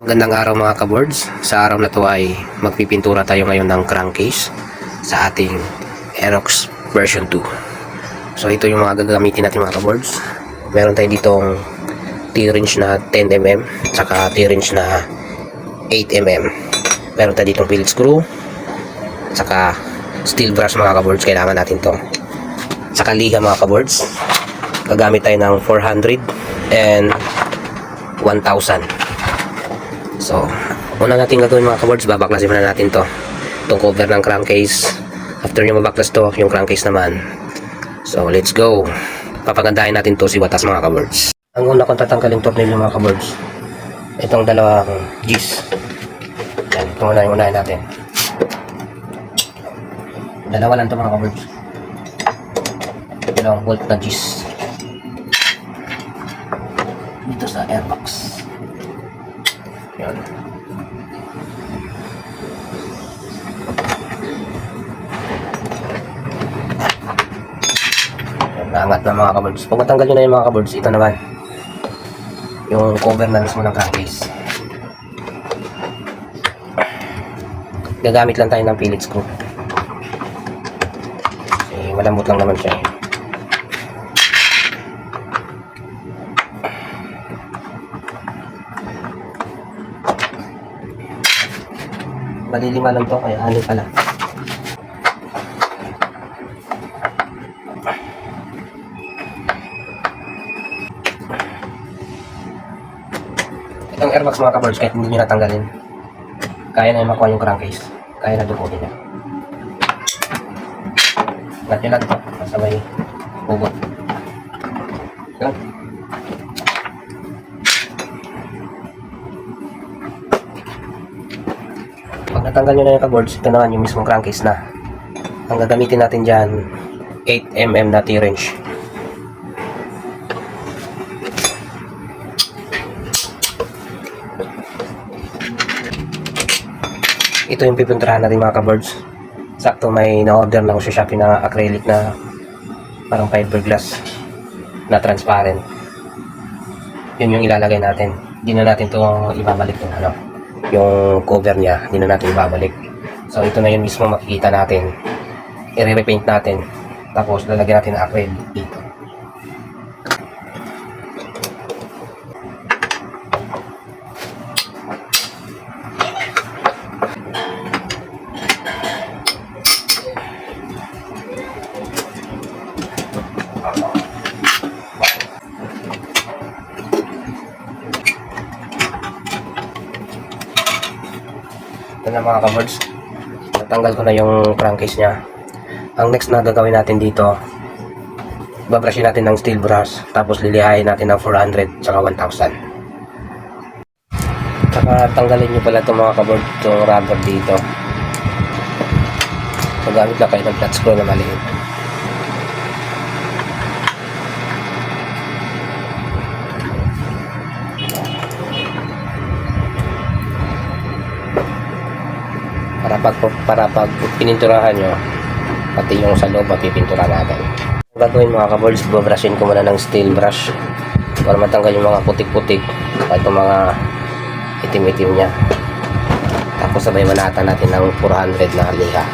Magandang araw mga kaboards. Sa araw na to ay magpipintura tayo ngayon ng crankcase sa ating Aerox version 2. So ito yung mga gagamitin natin mga kaboards. Meron tayo ditong T-wrench na 10mm saka T-wrench na 8mm. Meron tayo ditong Phillips screw saka steel brush mga kaboards. Kailangan natin to. Saka liga mga kaboards. Gagamit tayo ng 400 and 1,000. So, una natin gagawin mga kaboards, babaklasin muna natin to. Itong cover ng crankcase. After nyo mabaklas to, yung crankcase naman. So, let's go. Papagandahin natin to si Watas mga kaboards. Ang una kong tatanggalin tornilyo mga kaboards. Itong dalawang G's. Yan, ito muna yung unahin natin. Dalawa lang to mga kaboards. Dalawang bolt na G's. Dito sa airbox. Yan. Naangat na mga kaboards. Pag matanggal nyo na yung mga kaboards, ito naman. Yung cover na mismo ng crankcase. Gagamit lang tayo ng Phillips screw. Kasi malambot lang naman siya eh. Malilima lang to, kaya ano pala. Itong airbox mga kabards, kahit hindi nyo natanggalin, kaya na yung makuha yung crankcase. Kaya na dukutin niya. Lahat nyo lang ito, kasabay hugot. Yan. Natanggal nyo na yung kaboards, ito naman yung mismong crankcase na. Ang gagamitin natin dyan, 8mm na T-wrench. Ito yung pipuntrahan natin mga kaboards. Sakto may na-order lang sa Shopee na acrylic na parang fiberglass na transparent. Yun yung ilalagay natin. Hindi na natin to ibabalik yung ano, yung cover niya, hindi na natin ibabalik. So ito na yun mismo makikita natin. I-repaint natin. Tapos lalagyan natin ng acrylic dito. Na mga kaboards. Natanggal ko na yung crankcase niya. Ang next na gagawin natin dito, babrushin natin ng steel brush, tapos lilihain natin ng 400 tsaka 1,000. Tsaka tanggalin nyo pala itong mga kaboard, itong rubber dito. Magamit lang kayo ng flat screw na maliit. Pag para pag pininturahan nyo pati yung sa loob mapipintura natin. Ang gagawin mga kaboards babrushin ko muna ng steel brush para matanggal yung mga putik-putik at itong mga itim-itim nya tapos sabay manata natin ng 400 na liha.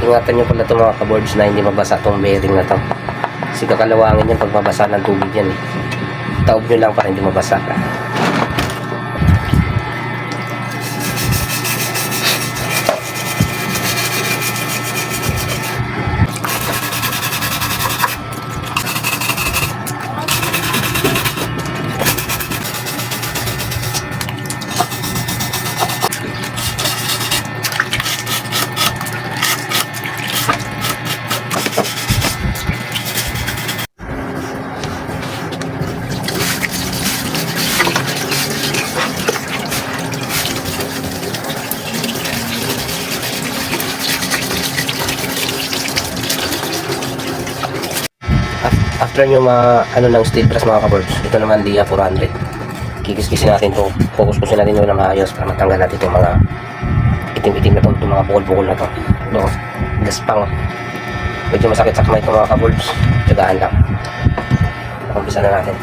Ingatan nyo pala itong mga kaboards na hindi mabasa itong bearing na to. Kasi kakalawangin yan pag mabasa ng tubig yan. Taob nyo lang para hindi mabasa lang yung mga ano ng steel brass mga kaboards. Ito naman Dia 400. Kikis-kisin natin to. Focus-kusin natin yung maayos para matanggal natin itong mga itim-itim na to. Itong mga bukol-bukol na to. No, gaspang. Medyo masakit sa kamay ito mga kaboards. Tsagaan lang. Umpisa na natin.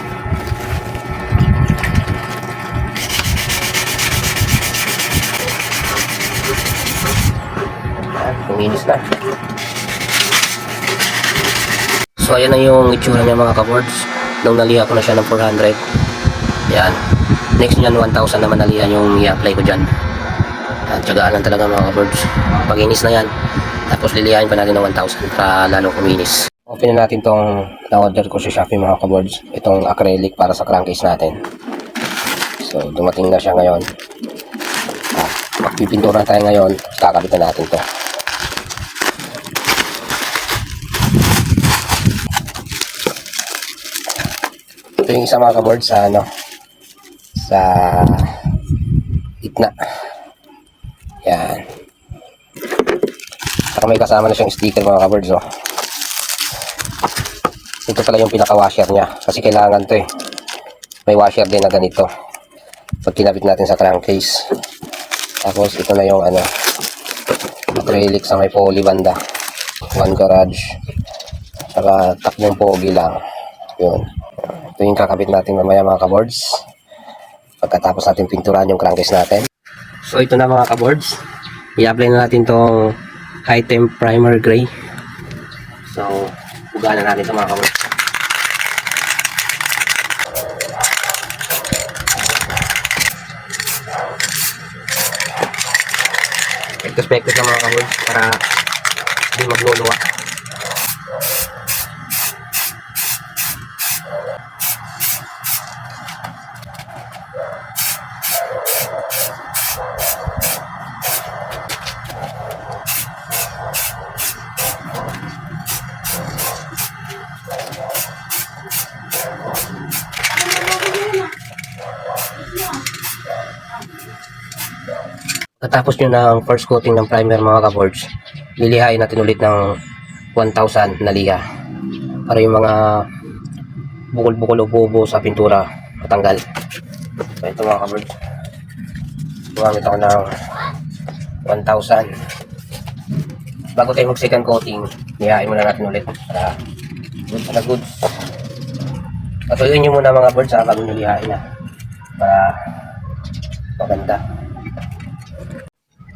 Kuminis na. So ayan na yung itsura niya mga kaboards. Nung naliha ko na siya ng 400. Yan. Next niyan 1,000 naman nalihan yung i-apply ko dyan. At tsagaan lang talaga mga kaboards. Paginis na yan. Tapos lilihain pa natin ng 1,000 para lalo kuminis. Open na natin tong na-order ko sa Shopee mga kaboards. Itong acrylic para sa crankcase natin. So dumating na siya ngayon. Ah, magpipintura tayo ngayon. Kakabitan natin to. Ito yung isa mga kaboard sa ano sa gitna. Yan. Saka may kasama na siyang sticker mga kaboards oh. Ito pala yung pinaka-washer niya kasi kailangan to eh. May washer din na ganito. Pag kinabit natin sa crankcase. Tapos ito na yung ano acrylic sa may poly banda. One garage. Saka tatlong pogi lang. Yun. Ito yung kakabit natin mamaya mga kaboards. Pagkatapos natin pinturan yung crankcase natin. So ito na mga kaboards. I-apply na natin tong high temp primer gray. So, buga na natin ito mga kaboards. Spektos-spektos na mga kaboards para hindi magluluwa. Katapos nyo ng first coating ng primer mga kaboards, lilihain natin ulit ng 1,000 na liha para yung mga bukol-bukol o bobo sa pintura matanggal. So ito mga kaboards, gumamit ako ng 1,000. Bago tayo mag second coating, lihain muna natin ulit para good para good. Patuyuin nyo muna mga boards sa bago nyo lihain na para maganda.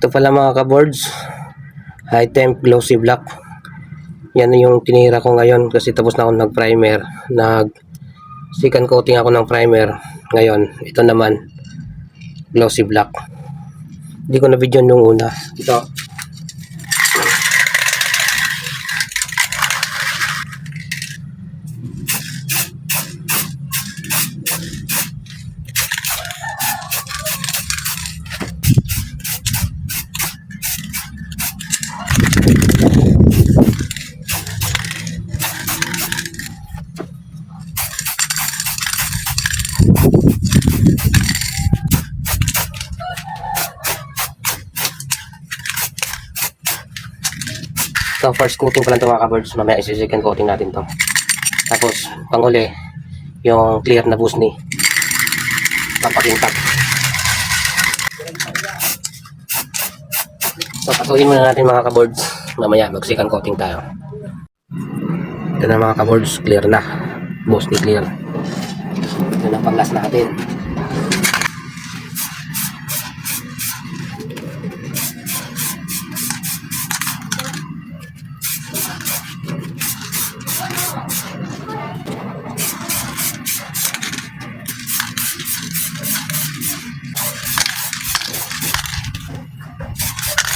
Ito pala mga ka-boards, high temp glossy black. Yan yung tinira ko ngayon kasi tapos na ako nag-primer. Nag second coating ako ng primer. Ngayon, ito naman glossy black. Hindi ko na video nung una. Ito. So, first coating pa lang ito mga ka-birds. Mamaya isi-second coating natin to. Tapos, panghuli, yung clear na boost ni papakintag. So, patuloy muna natin mga ka-boards. Mamaya, mag-second coating tayo. Ito na mga ka-boards, clear na. Boost ni clear. Ito na pang last natin.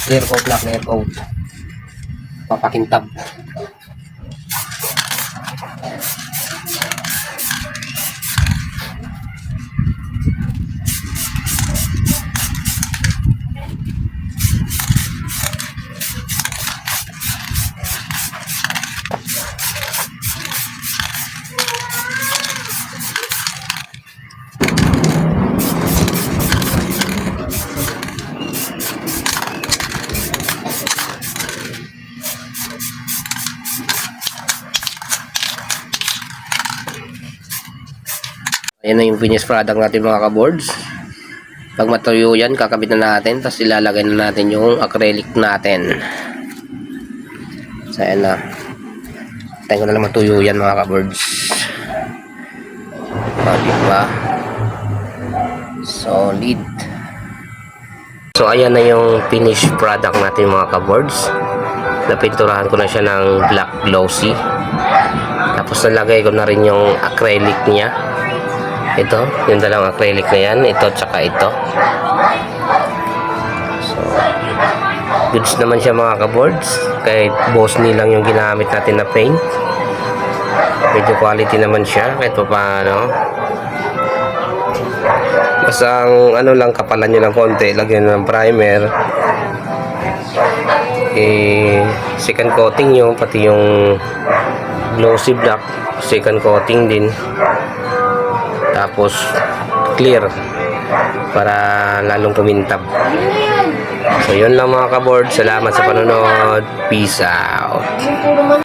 Clear coat na, clear coat. Papakintab. Ayan na yung finished product natin mga ka-boards. Pag matuyo yan, kakabit na natin. Tapos ilalagay na natin yung acrylic natin. So ayan na. Tayo na lang matuyo yan mga ka-boards. O, diba? Solid. So ayan na yung finished product natin mga ka-boards. napinturahan ko na siya ng black glossy. Tapos nalagay ko na rin yung acrylic niya. Ito, yung dalawang acrylic na yan. Ito tsaka ito. So, goods naman siya mga kaboards. Kahit boss lang yung ginamit natin na paint. Medyo quality naman siya kahit pa paano. Basta ang ano lang kapalan nyo ng konti, lagyan ng primer. Eh, second coating nyo, pati yung glossy black, second coating din. Tapos clear para lalong kumintab. So yun lang mga kaboard. Salamat sa panonood. Peace out.